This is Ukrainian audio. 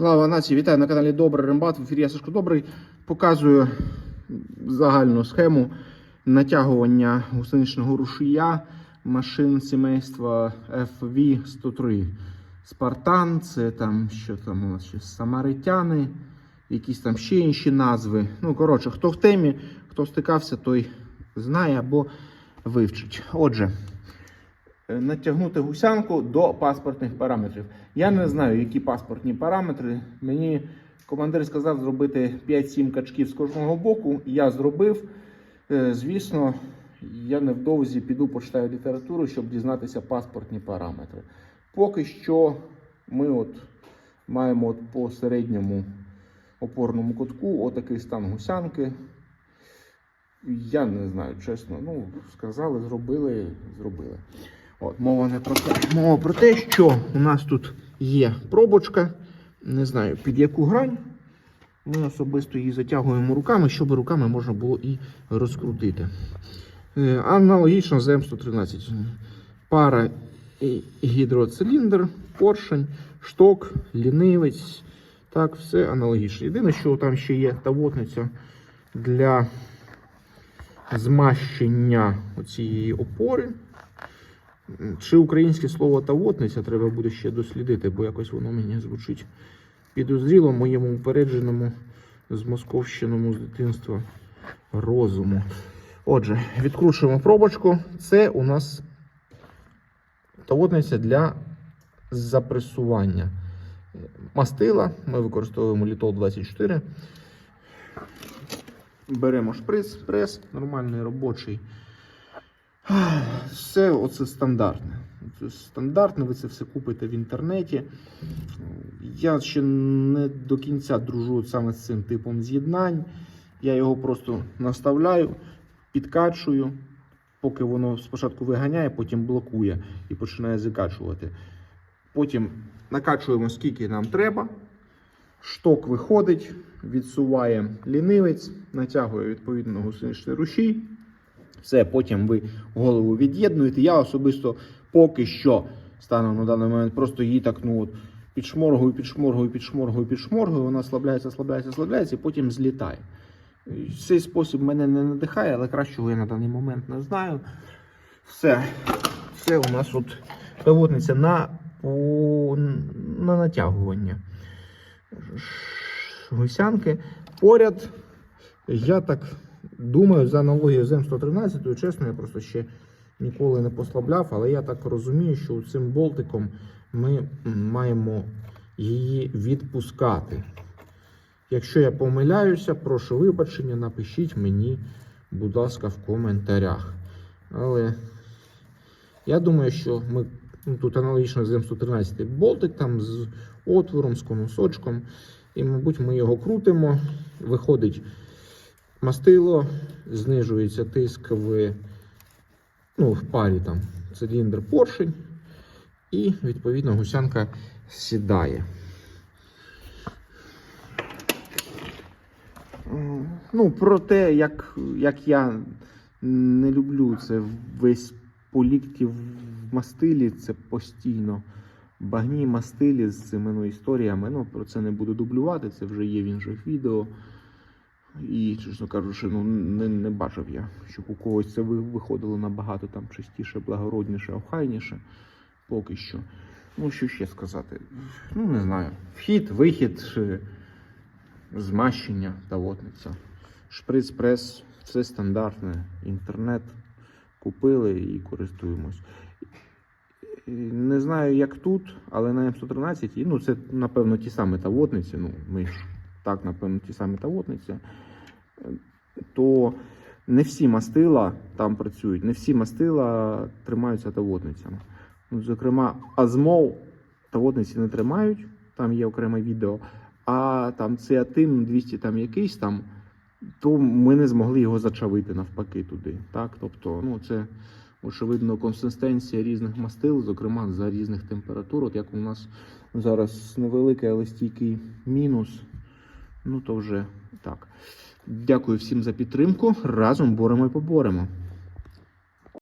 Слава нації, вітаю на каналі Добрий Рембат. В ефірі Сашко Добрий. Показую загальну схему натягування гусеничного рушія машин сімейства FV103. Спартан, це там що там у нас ще самаритяни, якісь там ще інші назви. Ну, коротше, хто в темі, хто стикався, той знає або вивчить. Отже, натягнути гусянку до паспортних параметрів. Я не знаю, які паспортні параметри. Мені командир сказав зробити 5-7 качків з кожного боку. Я зробив. Е, Звісно, я невдовзі піду почитаю літературу, щоб дізнатися паспортні параметри. Поки що ми от маємо от по середньому опорному кутку отакий стан гусянки. Я не знаю, чесно. Ну, сказали, зробили, зробили. От, мова не про те. Мова про те, що у нас тут є пробочка. Не знаю під яку грань. Ми особисто її затягуємо руками, щоб руками можна було і розкрутити. Е, Аналогічно з М113. Пара гідроциліндр, поршень, шток, лінивець. Так, все аналогічно. Єдине, що там ще є тавотниця для змащення цієї опори. Чи українське слово тавотниця треба буде ще дослідити, бо якось воно мені звучить підозріло моєму упередженому з московщиному з дитинства розуму. Отже, відкручуємо пробочку. Це у нас тавотниця для запресування мастила. Ми використовуємо літол 24. Беремо шприц, прес, нормальний робочий. Все оце стандартне. Це стандартне, ви це все купите в інтернеті. Я ще не до кінця дружу саме з цим типом з'єднань. Я його просто наставляю, підкачую, поки воно спочатку виганяє, потім блокує і починає закачувати. Потім накачуємо скільки нам треба. Шток виходить, відсуває лінивець, натягує відповідно гусеничний рушій. Все, потім ви голову від'єднуєте. Я особисто поки що станом на даний момент просто її так ну от підшморгую, підшморгую, підшморгую, підшморгую. Вона слабляється, слабляється, слабляється і потім злітає. Цей спосіб мене не надихає, але кращого я на даний момент не знаю. Все, все у нас от доводиться на, на натягування гусянки. Поряд, я так думаю, за аналогією з М113, чесно, я просто ще ніколи не послабляв, але я так розумію, що цим болтиком ми маємо її відпускати. Якщо я помиляюся, прошу вибачення, напишіть мені, будь ласка, в коментарях. Але я думаю, що ми ну, тут аналогічно з М113 болтик там з отвором, з конусочком. І, мабуть, ми його крутимо. Виходить мастило, знижується тиск в, ну, в парі там циліндр поршень, і відповідно гусянка сідає. Ну, про те, як, як я не люблю це весь по лікті в мастилі, це постійно. Багні мастилі з цими ну, історіями. Ну, про це не буду дублювати, це вже є в інших відео. І, чесно кажучи, ну, не, не бачив я, щоб у когось це виходило набагато там чистіше, благородніше, охайніше. Поки що. Ну, що ще сказати? Ну, не знаю. Вхід, вихід, змащення та вотниця. Шприц, прес, все стандартне. Інтернет купили і користуємось. Не знаю, як тут, але на М113, ну, це, напевно, ті самі тавотниці, ну, ми ж так, напевно, ті самі тавотниці, е, то не всі мастила там працюють, не всі мастила тримаються тавотницями. Ну, зокрема, Азмол тавотниці не тримають, там є окреме відео, а там Цеатин 200 там якийсь там, то ми не змогли його зачавити навпаки туди. Так? Тобто, ну, це очевидно консистенція різних мастил, зокрема за різних температур. От як у нас зараз невеликий, але стійкий мінус. Ну то вже так. Дякую всім за підтримку. Разом боремо і поборемо.